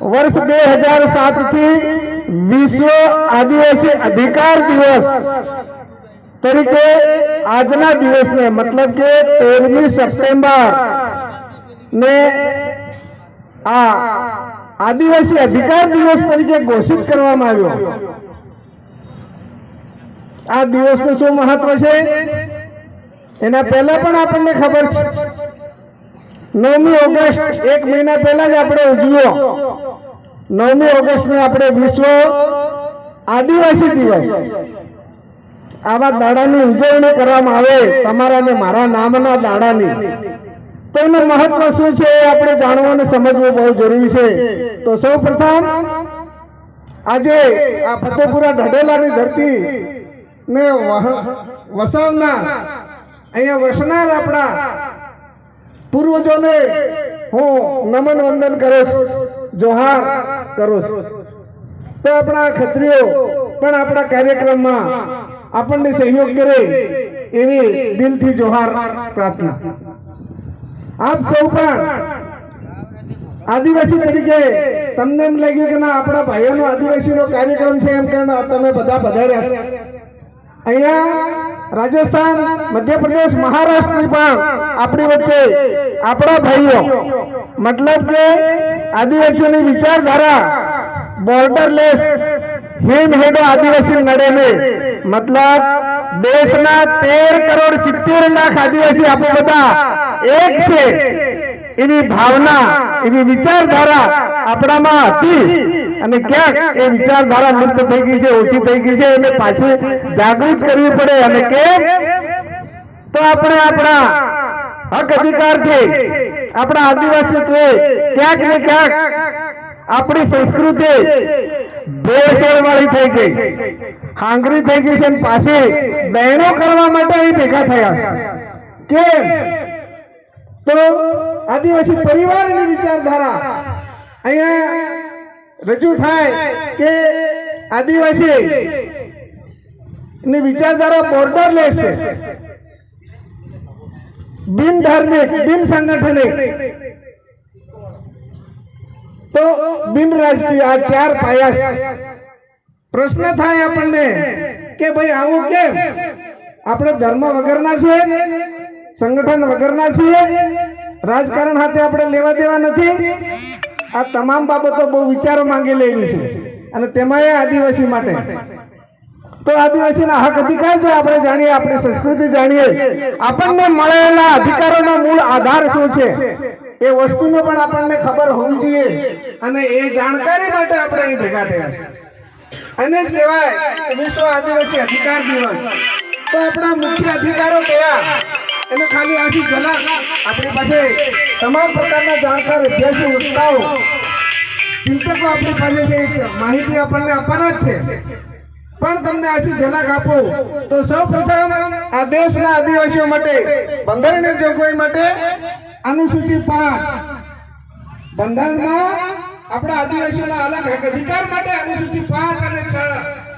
વર્ષ બે હજાર સાતથી વિશ્વ આદિવાસી અધિકાર દિવસ તરીકે આજના દિવસને, મતલબ કે તેરમી સપ્ટેમ્બર ને આ આદિવાસી અધિકાર દિવસ તરીકે ઘોષિત કરવામાં આવ્યો. આ દિવસનું શું મહત્વ છે? એના પહેલા પણ આપણને ખબર છે. નવમી ઓગસ્ટ, એક મહિના પહેલા જ આપણે ઉજવ્યો. નવમી ઓગસ્ટને આપણે વિશ્વ આદિવાસી દિવસ. આવા દાડાની ઉજવણી કરવામાં આવે, તમારા ને મારા નામના દાડાની. તો એનું મહત્વ શું છે એ આપણે જાણવું અને સમજવું બહુ જરૂરી છે. તો સૌ પ્રથમ, આજે આ ફતેપુરા ઢઢેલાની ધરતી ને વસાવનાર, અહીંયા વસનાર આપણા પૂર્વજોને હું નમન વંદન કરું જોહાર કરું તો આપણા ખત્રીઓ પણ આપણા કાર્યક્રમમાં આપણને સહયોગ કરે એવી દિલથી જોહાર પ્રાર્થના આપ સૌ પણ આદિવાસી તરીકે તમને એમ લાગ્યું કે ના, આપણા ભાઈઓનો આદિવાસીનો કાર્યક્રમ છે એમ કે તમે બધા પધાર્યા. અહીંયા રાજસ્થાન, મધ્યપ્રદેશ, મહારાષ્ટ્રની પણ આપણી વચ્ચે આપણા ભાઈઓ. મતલબ કે આદિવાસીઓની વિચારધારા બોર્ડરલેસ હિમ હેડો આદિવાસી નડે ને. મતલબ દેશના તેર કરોડ સિત્તેર લાખ આદિવાસી આપણે બધા એક છે. એવી ભાવના એવી વિચારધારા આપણામાં હતી. અને ક્યાંક એ વિચારધારા લુપ્ત થઈ ગઈ છે ઓછી થઈ ગઈ છે એને પાછી જાગૃત કરવી પડે. અને કે તો આપણે આપણા હક અધિકારથી આપણા આદિવાસી ક્યાંક ને ક્યાંક આપણી સંસ્કૃતિ ભેળસેળ વાળી થઈ ગઈ. હાંગરી થઈ ગઈ છે પાછી બહેનો કરવા માટે અહીં ભેગા થયા કે તો આદિવાસી પરિવારની વિચારધારા અહીંયા રજૂ થાય કે આદિવાસી ની વિચારધારા બોર્ડરલેસ છે. બિન ધાર્મિક, બિન સંગઠનિક. તો બિન રાજકીય, આ ચાર પાયા પ્રશ્ન થાય આપણને કે ભાઈ આવું કેમ? આપણે ધર્મ વગરના છીએ? સંગઠન વગરના છીએ. રાજકારણ સાથે આપણે લેવા દેવા નથી. આ તમામ બાબતો બહુ વિચારો માંગી લેવી છે. અને તેમાં એ આદિવાસી માટે. તો આદિવાસીના હક અધિકાર જો આપણે જાણીએ, આપણી સંસ્કૃતિ જાણીએ, આપણને મળેલા અધિકારોનો મૂળ આધાર શું છે? એ વસ્તુનો પણ આપણને ખબર હોવી જોઈએ. અને એ જાણકારી માટે આપણે અહીં ભેગા થયા અને કહેવાય વિશ્વ આદિવાસી અધિકાર દિવસ. તો આપણા મુખ્ય અધિકારો કયા? એને ખાલી આખી ઝલક આપણી પાસે તમામ પ્રકારના જાણકાર, અભ્યાસી વક્તાઓ ચિંતકો આપણી પાસે જે માહિતી આપણને આપવાના જ છે. પણ તમને આછી ઝલક આપો તો સૌ પ્રથમ આ દેશના આદિવાસીઓ માટે, બંધારણીય જોગવાઈ માટે અનુસૂચિ પાંચ. બંધારણમાં આપણા આદિવાસીઓના અલગ હક અધિકાર માટે અનુસૂચિ પાંચ અને છ.